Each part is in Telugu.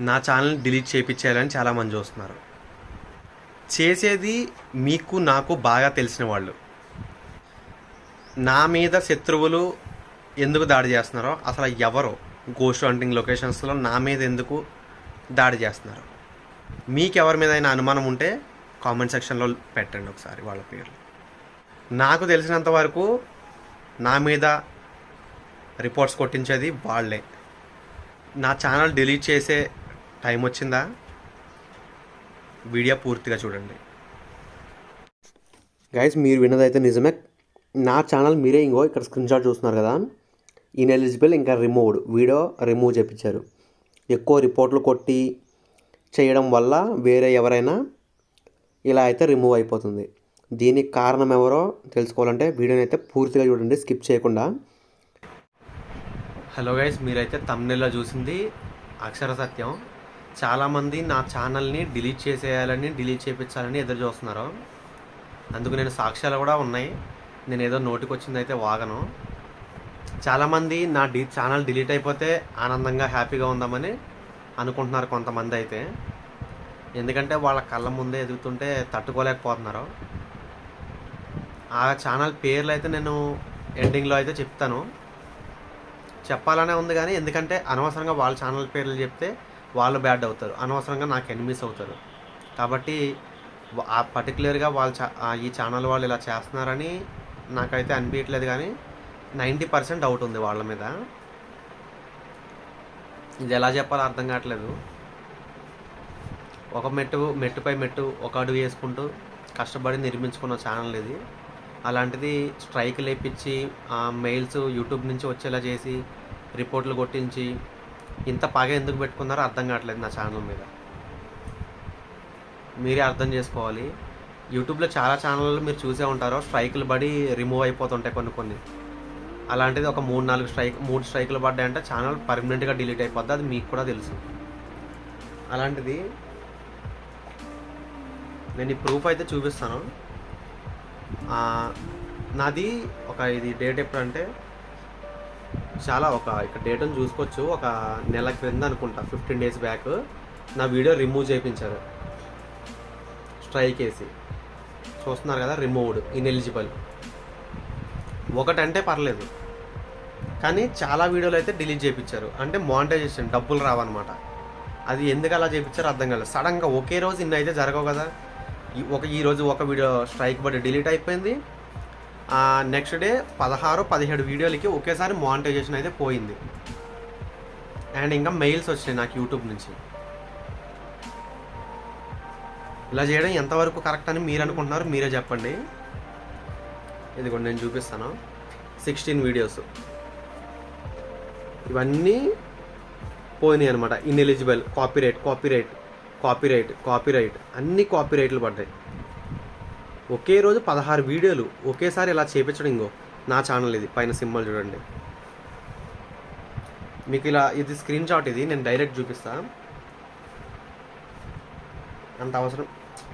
నా ఛానల్ డిలీట్ చేయించేయాలని చాలామంది చూస్తున్నారు. చేసేది మీకు నాకు బాగా తెలిసిన వాళ్ళు. నా మీద శత్రువులు ఎందుకు దాడి చేస్తున్నారో అసలు ఎవరు గోస్ట్ హంటింగ్ లొకేషన్స్లో నా మీద ఎందుకు దాడి చేస్తున్నారు? మీకు ఎవరి మీద అయినా అనుమానం ఉంటే కామెంట్ సెక్షన్లో పెట్టండి ఒకసారి వాళ్ళ పేర్లు. నాకు తెలిసినంత వరకు నా మీద రిపోర్ట్స్ కొట్టించేది వాళ్ళే. నా ఛానల్ డిలీట్ చేసే టైం వచ్చిందా? వీడియో పూర్తిగా చూడండి. గైస్ మీరు విన్నదైతే నిజమే. నా ఛానల్ మీరే ఇంకో ఇక్కడ స్క్రీన్ షాట్ చూస్తున్నారు కదా. ఇన్ఎలిజిబుల్ ఇంకా రిమూవ్డ్ వీడియో రిమూవ్ చేయించారు ఎక్కువ రిపోర్ట్లు కొట్టి చేయడం వల్ల వేరే ఎవరైనా ఇలా అయితే రిమూవ్ అయిపోతుంది. దీనికి కారణం ఎవరో తెలుసుకోవాలంటే వీడియోని అయితే పూర్తిగా చూడండి స్కిప్ చేయకుండా. హలో గైస్ మీరైతే తమ్నెల్లో చూసింది అక్షర సత్యం. చాలామంది నా ఛానల్ని డిలీట్ చేసేయాలని డిలీట్ చేయించాలని ఎదురు చూస్తున్నారు. అందుకు నేను సాక్ష్యాలు కూడా ఉన్నాయి. నేను ఏదో నోటికి వచ్చింది అయితే వాగను. చాలామంది నా డి ఛానల్ డిలీట్ అయిపోతే ఆనందంగా హ్యాపీగా ఉందామని అనుకుంటున్నారు కొంతమంది అయితే. ఎందుకంటే వాళ్ళ కళ్ళ ముందే ఎదుగుతుంటే తట్టుకోలేకపోతున్నారు. ఆ ఛానల్ పేర్లు అయితే నేను ఎండింగ్లో అయితే చెప్తాను. చెప్పాలనే ఉంది కానీ ఎందుకంటే అనవసరంగా వాళ్ళ ఛానల్ పేర్లు చెప్తే వాళ్ళు బ్యాడ్ అవుతారు. అనవసరంగా నాకు ఎనిమీస్ అవుతారు. కాబట్టి ఆ పర్టికులర్గా వాళ్ళు ఈ ఛానల్ వాళ్ళు ఇలా చేస్తున్నారని నాకైతే అనిపించట్లేదు కానీ నైంటీ పర్సెంట్ డౌట్ ఉంది వాళ్ళ మీద. ఇది ఎలా చెప్పాలో అర్థం కావట్లేదు. ఒక మెట్టు మెట్టుపై మెట్టు ఒక అడుగు వేసుకుంటూ కష్టపడి నిర్మించుకున్న ఛానల్ ఇది. అలాంటిది స్ట్రైక్ లేపించి మెయిల్స్ యూట్యూబ్ నుంచి వచ్చేలా చేసి రిపోర్ట్లు కొట్టించి ఇంత పగ ఎందుకు పెట్టుకున్నారో అర్థం కావట్లేదు నా ఛానల్ మీద. మీరే అర్థం చేసుకోవాలి. యూట్యూబ్లో చాలా ఛానళ్ళు మీరు చూసే ఉంటారో స్ట్రైకులు పడి రిమూవ్ అయిపోతుంటాయి కొన్ని కొన్ని. అలాంటిది ఒక మూడు నాలుగు స్ట్రైక్ మూడు స్ట్రైకులు పడ్డాయంటే ఛానల్ పర్మనెంట్గా డిలీట్ అయిపోద్ది అది మీకు కూడా తెలుసు. అలాంటిది నేను ఈ ప్రూఫ్ అయితే చూపిస్తాను. నాది ఒక ఇది డేట్ ఎప్పుడంటే చాలా ఒక ఇక్కడ డేట్ చూసుకోవచ్చు. ఒక నెల క్రింద అనుకుంటా ఫిఫ్టీన్ డేస్ బ్యాక్ నా వీడియో రిమూవ్ చేయించారు. స్ట్రైక్ వేసి. చూస్తున్నారు కదా రిమూవ్డ్ ఇన్ఎలిజిబుల్ ఒకటంటే పర్లేదు. కానీ చాలా వీడియోలు అయితే డిలీట్ చేయించారు. అంటే మానిటైజేషన్ డబ్బులు రావన్నమాట. అది ఎందుకు అలా చేయించారో అర్థం కాలేదు. సడన్గా ఒకే రోజు ఇన్ని అయితే జరగవు కదా. ఈ- ఒక ఈ రోజు ఒక వీడియో స్ట్రైక్ పడి డిలీట్ అయిపోయింది. నెక్స్ట్ డే పదహారు పదిహేడు వీడియోలకి ఒకేసారి మానిటైజేషన్ అయితే పోయింది. అండ్ ఇంకా మెయిల్స్ వచ్చినాయి నాకు యూట్యూబ్ నుంచి. ఇలా చేయడం ఎంతవరకు కరెక్ట్ అని మీరు అనుకుంటున్నారు మీరే చెప్పండి. ఇదిగోండి నేను చూపిస్తాను. సిక్స్టీన్ వీడియోస్ ఇవన్నీ పోయినాయి అనమాట ineligible copyright copyright copyright copyright అన్ని కాపీరైట్లు పడ్డాయి. ఒకే రోజు పదహారు వీడియోలు ఒకేసారి ఇలా చేపించడం ఇంకో. నా ఛానల్ ఇది పైన సింబల్ చూడండి. మీకు ఇలా ఇది స్క్రీన్ షాట్ ఇది నేను డైరెక్ట్ చూపిస్తా. అంత అవసరం.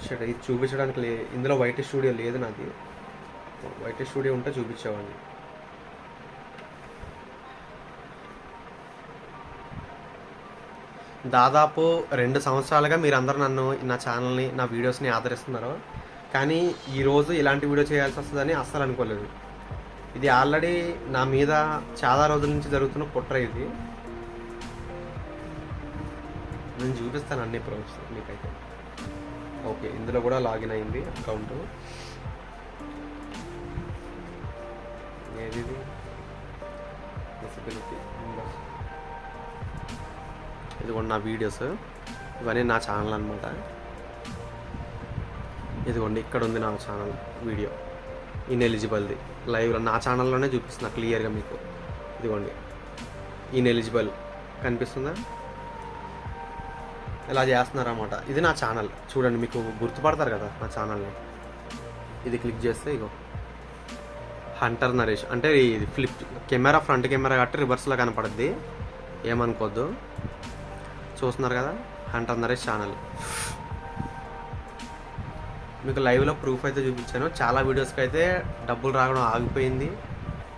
షట్ ఇది చూపించడానికి లే ఇందులో వైట్ స్టూడియో లేదు నాది. వైట్ స్టూడియో ఉంటే చూపించేవాడిని. దాదాపు రెండు సంవత్సరాలుగా మీరందరూ నన్ను నా ఛానల్ని నా వీడియోస్ని ఆదరిస్తున్నారు. కానీ ఈరోజు ఇలాంటి వీడియో చేయాల్సి వస్తుందని అస్సలు అనుకోలేదు. ఇది ఆల్రెడీ నా మీద చాలా రోజుల నుంచి జరుగుతున్న కుట్ర ఇది. నేను చూపిస్తాను అన్ని ప్రూఫ్స్ మీకైతే. ఓకే ఇందులో కూడా లాగిన్ అయింది అకౌంట్ ఏది ఇది? కూడా నా వీడియోస్ ఇవన్నీ నా ఛానల్ అనమాట ఇదిగోండి ఇక్కడ ఉంది నా ఛానల్ వీడియో. ఇన్ఎలిజిబుల్ది లైవ్లో నా ఛానల్లోనే చూపిస్తున్నా క్లియర్గా మీకు. ఇదిగోండి. ఇన్ఎలిజిబుల్ కనిపిస్తుందా? ఇలా చేస్తున్నారన్నమాట. ఇది నా ఛానల్. చూడండి మీకు గుర్తుపడతారు కదా నా ఛానల్ని. ఇది క్లిక్ చేస్తే ఇగో. హంటర్ నరేష్ అంటే ఇది ఫ్లిప్ కెమెరా ఫ్రంట్ కెమెరా కాబట్టి రివర్స్లో కనపడుద్ది. ఏమనుకోవద్దు చూస్తున్నారు కదా? Hunter Naresh channel. మీకు లైవ్లో ప్రూఫ్ అయితే చూపించాను. చాలా వీడియోస్కి అయితే డబ్బులు రావడం ఆగిపోయింది.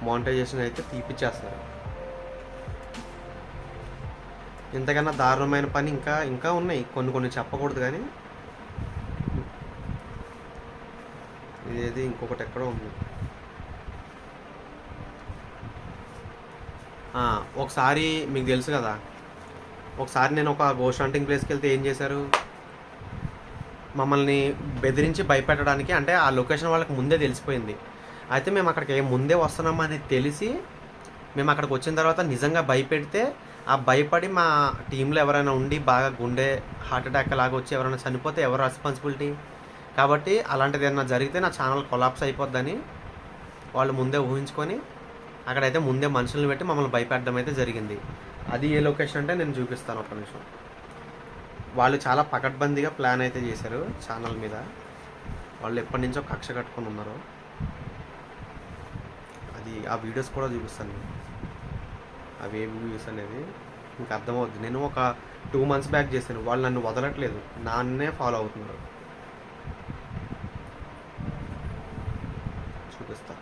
మానిటైజేషన్ అయితే తీపిచ్చేస్తారు ఇంతకన్నా దారుణమైన పని ఇంకా ఇంకా ఉన్నాయి. కొన్ని కొన్ని చెప్పకూడదు కానీ. ఇదేది ఇంకొకటి ఎక్కడో ఉంది. ఒకసారి మీకు తెలుసు కదా. ఒకసారి నేను ఒక గోస్ట్ హంటింగ్ ప్లేస్కి వెళ్తే ఏం చేశారు? మమ్మల్ని బెదిరించి భయపెట్టడానికి అంటే ఆ లొకేషన్ వాళ్ళకి ముందే తెలిసిపోయింది. అయితే మేము అక్కడికి ముందే వస్తున్నామని తెలిసి మేము అక్కడికి వచ్చిన తర్వాత నిజంగా భయపెడితే ఆ భయపడి మా టీంలో ఎవరైనా ఉండి బాగా గుండె హార్ట్ అటాక్ లాగా వచ్చి ఎవరైనా చనిపోతే ఎవరు రెస్పాన్సిబిలిటీ? కాబట్టి అలాంటిది ఏదైనా జరిగితే నా ఛానల్ కొలాప్స్ అయిపోద్దని వాళ్ళు ముందే ఊహించుకొని అక్కడైతే ముందే మనుషులను పెట్టి మమ్మల్ని భయపెట్టడం అయితే జరిగింది. అది ఏ లొకేషన్ అంటే నేను చూపిస్తాను ఒక నిమిషం. వాళ్ళు చాలా పకడ్బందీగా ప్లాన్ అయితే చేశారు ఛానల్ మీద. వాళ్ళు ఎప్పటి నుంచో కక్ష కట్టుకొని ఉన్నారు. అది ఆ వీడియోస్ కూడా చూపిస్తాను. నేను. అవి ఏ వ్యూస్ అనేది మీకు అర్థమవుద్ది. నేను ఒక టూ మంత్స్ బ్యాక్ చేశాను. వాళ్ళు నన్ను వదలట్లేదు. నాన్నే ఫాలో అవుతున్నారు చూపిస్తా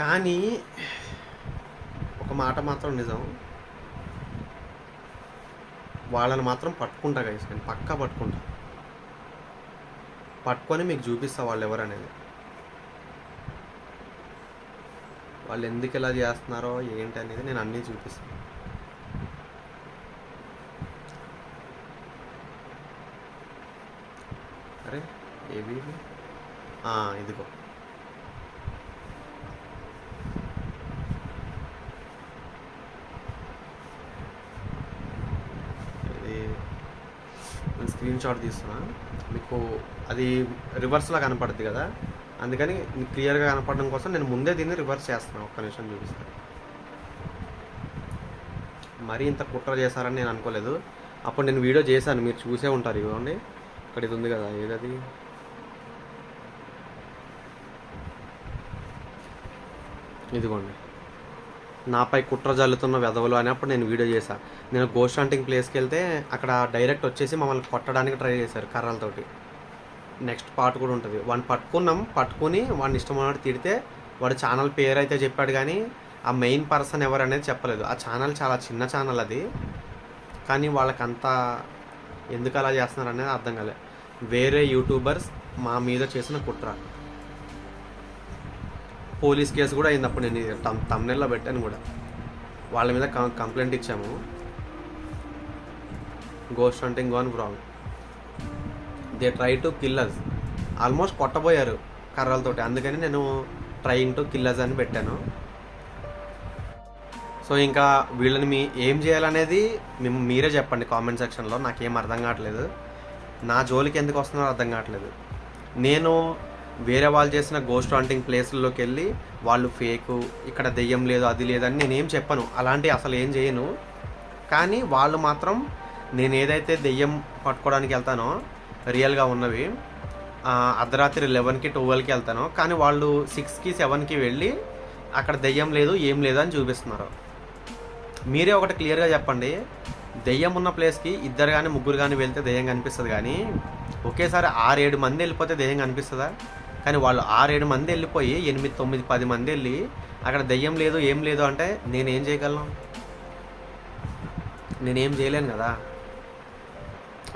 కానీ ఒక మాట మాత్రం నిజం. వాళ్ళని మాత్రం పట్టుకుంటా గైస్ నేను పక్కా పట్టుకుంటా. పట్టుకొని మీకు చూపిస్తా వాళ్ళు ఎవరనేది వాళ్ళు ఎందుకు ఇలా చేస్తున్నారో ఏంటి అనేది నేను అన్నీ చూపిస్తాను అరే ఏవి? ఇదిగో ఇది నేను స్క్రీన్ షాట్ తీస్తున్నా. మీకు అది రివర్స్లో కనపడుద్ది కదా. అందుకని క్లియర్గా కనపడడం కోసం నేను ముందే దీన్ని రివర్స్ చేస్తున్నాను ఒక్క నిమిషం చూపిస్తాను మరీ ఇంత కుట్ర చేశారని నేను అనుకోలేదు. అప్పుడు నేను వీడియో చేశాను. మీరు చూసే ఉంటారు ఇవ్వండి. ఇక్కడ ఇది ఉంది కదా. ఏదది? ఇదిగోండి. నాపై కుట్ర జల్లుతున్న వెధవలు అనేప్పుడు నేను వీడియో చేశాను నేను గోస్ట్ హంటింగ్ ప్లేస్కి వెళ్తే అక్కడ డైరెక్ట్ వచ్చేసి మమ్మల్ని కొట్టడానికి ట్రై చేశారు కర్రలతోటి. నెక్స్ట్ పార్ట్ కూడా ఉంటుంది. వాడిని పట్టుకున్నాం. పట్టుకుని వాడిని ఇష్టం ఉన్నట్టు తిడితే వాడు ఛానల్ పేరు అయితే చెప్పాడు కానీ ఆ మెయిన్ పర్సన్ ఎవరు అనేది చెప్పలేదు. ఆ ఛానల్ చాలా చిన్న ఛానల్ అది. కానీ వాళ్ళకంతా ఎందుకు అలా చేస్తున్నారు అనేది అర్థం కాలేదు వేరే యూట్యూబర్స్ మా మీద చేసిన కుట్ర. పోలీస్ కేసు కూడా అయింది అప్పుడు నేను తమ్ తమ్నెల్లో పెట్టాను కూడా. వాళ్ళ మీద కం- కంప్లైంట్ ఇచ్చాము. Ghost hunting gone wrong they try to killers almost కొట్టబోయారు కర్రలతోటి. అందుకని నేను ట్రైయింగ్ టు కిల్లర్స్ అని పెట్టాను. సో ఇంకా వీళ్ళని మీ ఏం చేయాలనేది మేము మీరే చెప్పండి కామెంట్ సెక్షన్లో నాకేం అర్థం కావట్లేదు. నా జోలికి ఎందుకు వస్తున్నారో అర్థం కావట్లేదు. నేను వేరే వాళ్ళు చేసిన గోస్ట్ హంటింగ్ ప్లేస్లలోకి వెళ్ళి వాళ్ళు ఫేకు ఇక్కడ దెయ్యం లేదు అది లేదని నేనేం చెప్పను. అలాంటి అసలు ఏం చేయను. కానీ వాళ్ళు మాత్రం నేను ఏదైతే దెయ్యం పట్టుకోవడానికి వెళ్తానో రియల్గా ఉన్నవి అర్ధరాత్రి లెవెన్కి ట్వెల్వ్కి వెళ్తాను కానీ వాళ్ళు సిక్స్కి సెవెన్కి వెళ్ళి అక్కడ దెయ్యం లేదు ఏం లేదు అని చూపిస్తున్నారు. మీరే ఒకటి క్లియర్గా చెప్పండి. దెయ్యం ఉన్న ప్లేస్కి ఇద్దరు కానీ ముగ్గురు కానీ వెళ్తే దెయ్యం కనిపిస్తుంది కానీ ఒకేసారి ఆరేడు మంది వెళ్ళిపోతే దెయ్యం కనిపిస్తుందా? కానీ వాళ్ళు ఆరేడు మంది వెళ్ళిపోయి ఎనిమిది తొమ్మిది పది మంది వెళ్ళి అక్కడ దెయ్యం లేదు ఏం లేదు అంటే నేనేం చేయగలను? నేనేం చేయలేను కదా?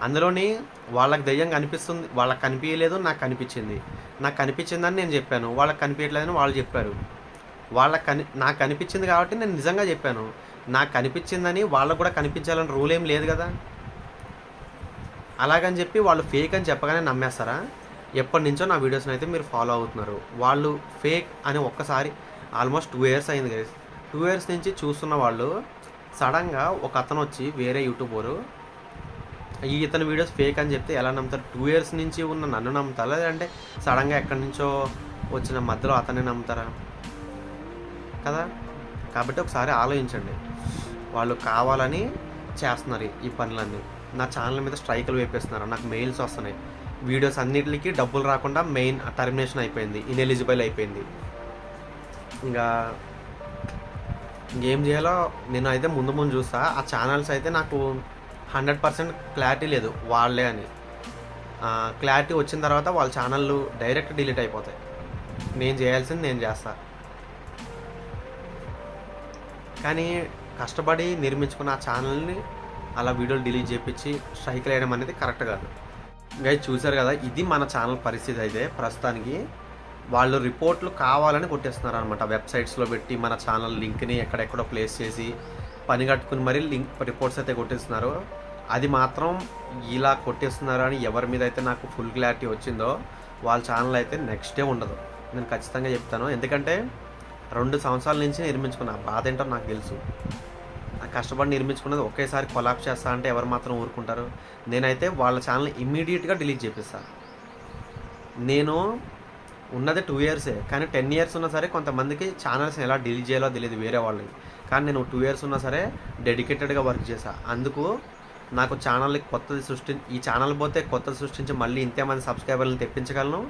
అందులోని వాళ్ళకి దెయ్యం కనిపిస్తుంది వాళ్ళకి కనిపించలేదు నాకు కనిపించింది. నాకు కనిపించిందని నేను చెప్పాను. వాళ్ళకి కనిపించలేదని వాళ్ళు చెప్పారు. వాళ్ళకి కని నాకు కనిపించింది కాబట్టి నేను నిజంగా చెప్పాను. నాకు కనిపించిందని వాళ్ళకు కూడా కనిపించాలని రూల్ ఏం లేదు కదా? అలాగని చెప్పి వాళ్ళు ఫేక్ అని చెప్పగానే నమ్మేస్తారా? ఎప్పటి నుంచో నా వీడియోస్ని అయితే మీరు ఫాలో అవుతున్నారు. వాళ్ళు ఫేక్ అని ఒక్కసారి ఆల్మోస్ట్ టూ ఇయర్స్ అయింది గైస్ టూ ఇయర్స్ నుంచి చూస్తున్న వాళ్ళు సడన్గా ఒక అతను వచ్చి వేరే యూట్యూబరు ఈ ఇతని వీడియోస్ ఫేక్ అని చెప్తే ఎలా నమ్ముతారు? టూ ఇయర్స్ నుంచి ఉన్న నన్ను నమ్ముతారా? లేదంటే సడన్గా ఎక్కడి నుంచో వచ్చిన మధ్యలో అతనే నమ్ముతారా? కదా? కాబట్టి ఒకసారి ఆలోచించండి. వాళ్ళు కావాలని చేస్తున్నారు ఈ పనులన్నీ. నా ఛానల్ మీద స్ట్రైకులు వేపేస్తున్నారు. నాకు మెయిల్స్ వస్తున్నాయి. వీడియోస్ అన్నిటికీ డబ్బులు రాకుండా మెయిన్ టర్మినేషన్ అయిపోయింది ఇన్ఎలిజిబుల్ అయిపోయింది. ఇంకా ఏం చేయాలో నేను అయితే ముందు ముందు చూస్తా. ఆ ఛానల్స్ అయితే నాకు హండ్రెడ్ పర్సెంట్ క్లారిటీ లేదు వాళ్ళే అని. క్లారిటీ వచ్చిన తర్వాత వాళ్ళ ఛానళ్ళు డైరెక్ట్ డిలీట్ అయిపోతాయి. నేను చేయాల్సింది నేను చేస్తా. కానీ కష్టపడి నిర్మించుకున్న ఆ ఛానల్ని అలా వీడియోలు డిలీట్ చేపించి స్ట్రైక్ వేయడం అనేది కరెక్ట్ కాదు. గైస్ చూశారు కదా ఇది మన ఛానల్ పరిస్థితి అయితే. ప్రస్తుతానికి వాళ్ళు రిపోర్ట్లు కావాలని కొట్టేస్తున్నారు అనమాట వెబ్సైట్స్లో పెట్టి మన ఛానల్ లింక్ని ఎక్కడెక్కడో ప్లేస్ చేసి పని కట్టుకుని మరీ లింక్ రిపోర్ట్స్ అయితే కొట్టేస్తున్నారు. అది మాత్రం ఇలా కొట్టేస్తున్నారు అని ఎవరి మీద అయితే నాకు ఫుల్ క్లారిటీ వచ్చిందో వాళ్ళ ఛానల్ అయితే నెక్స్ట్ డే ఉండదు. నేను ఖచ్చితంగా చెప్తాను. ఎందుకంటే రెండు సంవత్సరాల నుంచి నిర్మించుకున్నా బాధ ఏంటో నాకు తెలుసు. కష్టపడి నిర్మించుకున్నది ఒకేసారి కొలాప్ చేస్తా అంటే ఎవరు మాత్రం ఊరుకుంటారు. నేనైతే వాళ్ళ ఛానల్ ఇమ్మీడియట్గా డిలీట్ చేపిస్తాను నేను ఉన్నది టూ ఇయర్సే కానీ టెన్ ఇయర్స్ ఉన్నా సరే కొంతమందికి ఛానల్స్ ఎలా డిలీట్ చేయాలో తెలియదు వేరే వాళ్ళకి. కానీ నేను టూ ఇయర్స్ ఉన్నా సరే డెడికేటెడ్గా వర్క్ చేశాను అందుకు నాకు ఛానల్ని కొత్తది సృష్టి ఈ ఛానల్ పోతే కొత్తది సృష్టించి మళ్ళీ ఇంతేమంది సబ్స్క్రైబర్లను తెప్పించగలను.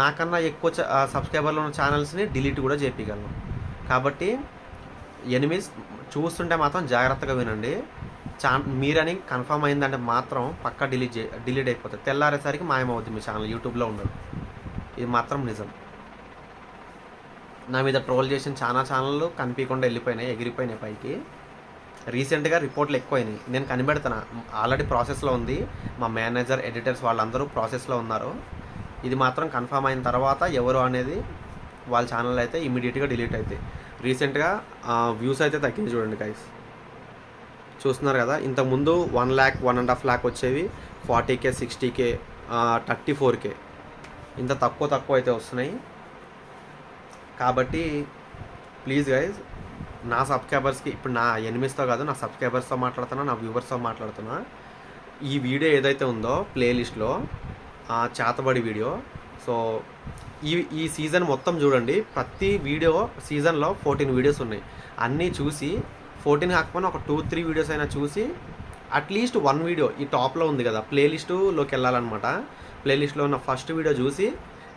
నాకన్నా ఎక్కువ సబ్స్క్రైబర్లు ఉన్న ఛానల్స్ని డిలీట్ కూడా చేయగలను కాబట్టి ఎనిమిస్ చూస్తుంటే మాత్రం జాగ్రత్తగా వినండి. చా మీరని కన్ఫర్మ్ అయిందంటే మాత్రం పక్కా డిలీట్ చే డిలీట్ అయిపోతుంది తెల్లారేసరికి మాయమవుతుంది మీ ఛానల్ యూట్యూబ్లో ఉండదు ఇది మాత్రం నిజం. నా మీద ట్రోల్ చేసిన చాలా ఛానళ్ళు కనిపించకుండా వెళ్ళిపోయినాయి ఎగిరిపోయినాయి పైకి. రీసెంట్గా రిపోర్ట్లు ఎక్కువైనాయి. నేను కనిపెడతాను ఆల్రెడీ ప్రాసెస్లో ఉంది. మా మేనేజర్ ఎడిటర్స్ వాళ్ళందరూ ప్రాసెస్లో ఉన్నారు. ఇది మాత్రం కన్ఫర్మ్ అయిన తర్వాత ఎవరు అనేది వాళ్ళ ఛానల్ అయితే ఇమీడియట్గా డిలీట్ అవుతాయి రీసెంట్గా వ్యూస్ అయితే తగ్గింది చూడండి గైస్ చూస్తున్నారు కదా ఇంతకుముందు one lakh one and half lakh వచ్చేవి forty K sixty K thirty four K. ఇంత తక్కువ తక్కువ అయితే వస్తున్నాయి. కాబట్టి ప్లీజ్ గైజ్ నా సబ్స్క్రైబర్స్కి ఇప్పుడు నా ఎనిమిస్తో కాదు నా సబ్స్క్రైబర్స్తో మాట్లాడుతున్నా నా వ్యూవర్స్తో మాట్లాడుతున్నా. ఈ వీడియో ఏదైతే ఉందో ప్లేలిస్ట్లో చేతబడి వీడియో సో ఈ ఈ సీజన్ మొత్తం చూడండి ప్రతి వీడియో సీజన్లో ఫోర్టీన్ వీడియోస్ ఉన్నాయి. అన్నీ చూసి ఫోర్టీన్ కాకపోయినా ఒక టూ త్రీ వీడియోస్ అయినా చూసి అట్లీస్ట్ వన్ వీడియో ఈ టాప్లో ఉంది కదా ప్లేలిస్టులోకి వెళ్ళాలన్నమాట. ప్లేలిస్ట్లో ఉన్న ఫస్ట్ వీడియో చూసి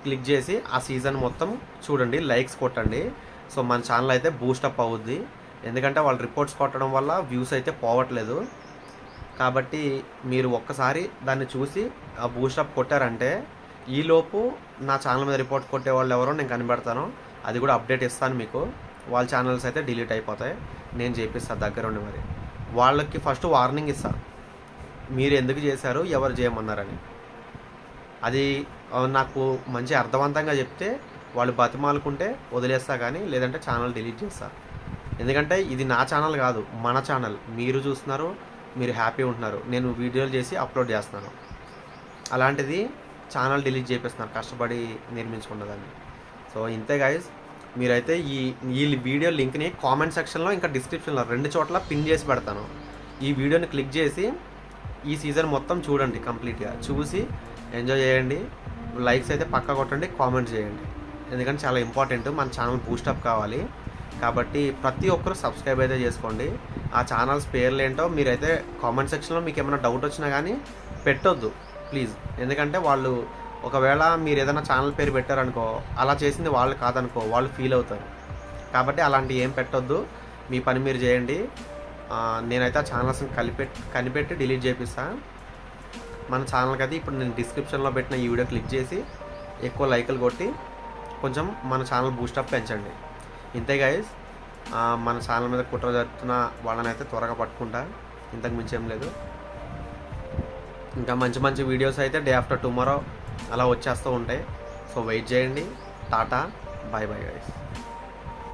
క్లిక్ చేసి ఆ సీజన్ మొత్తం చూడండి లైక్స్ కొట్టండి. సో మన ఛానల్ అయితే బూస్టప్ అవుద్ది. ఎందుకంటే వాళ్ళు రిపోర్ట్స్ కొట్టడం వల్ల వ్యూస్ అయితే పోవట్లేదు. కాబట్టి మీరు ఒక్కసారి దాన్ని చూసి ఆ బూస్టప్ కొట్టారంటే ఈలోపు నా ఛానల్ మీద రిపోర్ట్ కొట్టే వాళ్ళు ఎవరో నేను కనిపెడతాను. అది కూడా అప్డేట్ ఇస్తాను మీకు. వాళ్ళ ఛానల్స్ అయితే డిలీట్ అయిపోతాయి. నేను చేపిస్తాను దగ్గర ఉండి మరి. వాళ్ళకి ఫస్ట్ వార్నింగ్ ఇస్తాను మీరు ఎందుకు చేశారు? ఎవరు చేయమన్నారని. అది నాకు మంచి అర్థవంతంగా చెప్తే వాళ్ళు బతిమాలుకుంటే వదిలేస్తా కానీ లేదంటే ఛానల్ డిలీట్ చేస్తా. ఎందుకంటే ఇది నా ఛానల్ కాదు మన ఛానల్. మీరు చూస్తున్నారు మీరు హ్యాపీ ఉంటున్నారు. నేను వీడియోలు చేసి అప్లోడ్ చేస్తున్నాను. అలాంటిది ఛానల్ డిలీట్ చేపిస్తున్నారు కష్టపడి నిర్మించుకున్నదాన్ని సో ఇంతే గాయస్ మీరైతే ఈ ఈ వీడియో లింక్ని కామెంట్ సెక్షన్లో ఇంకా డిస్క్రిప్షన్లో రెండు చోట్ల పిన్ చేసి పెడతాను. ఈ వీడియోని క్లిక్ చేసి ఈ సీజన్ మొత్తం చూడండి కంప్లీట్గా చూసి ఎంజాయ్ చేయండి. లైక్స్ అయితే పక్కా కొట్టండి కామెంట్ చేయండి. ఎందుకంటే చాలా ఇంపార్టెంట్ మన ఛానల్ బూస్టప్ కావాలి. కాబట్టి ప్రతి ఒక్కరు సబ్స్క్రైబ్ అయితే చేసుకోండి. ఆ ఛానల్స్ పేర్లు ఏంటో మీరైతే కామెంట్ సెక్షన్లో మీకు ఏమైనా డౌట్ వచ్చినా కానీ పెట్టొద్దు. ప్లీజ్. ఎందుకంటే వాళ్ళు ఒకవేళ మీరు ఏదైనా ఛానల్ పేరు పెట్టారనుకో అలా చేసింది వాళ్ళు కాదనుకో వాళ్ళు ఫీల్ అవుతారు. కాబట్టి అలాంటి ఏం పెట్టొద్దు. మీ పని మీరు చేయండి. నేనైతే ఆ ఛానల్స్ని కలిపెట్టి కనిపెట్టి డిలీట్ చేపిస్తా. మన ఛానల్కి అయితే ఇప్పుడు నేను డిస్క్రిప్షన్లో పెట్టిన ఈ వీడియో క్లిక్ చేసి ఎక్కువ లైకులు కొట్టి కొంచెం మన ఛానల్ బూస్టప్ పెంచండి. ఇంతే గైస్ మన ఛానల్ మీద కుట్ర జరుపుతున్న వాళ్ళని అయితే త్వరగా పట్టుకుంటా. ఇంతకు మించి ఏం లేదు. ఇంకా మంచి మంచి వీడియోస్ అయితే డే ఆఫ్టర్ టుమారో అలా వచ్చేస్తూ ఉంటాయి. సో వెయిట్ చేయండి. Tata bye bye guys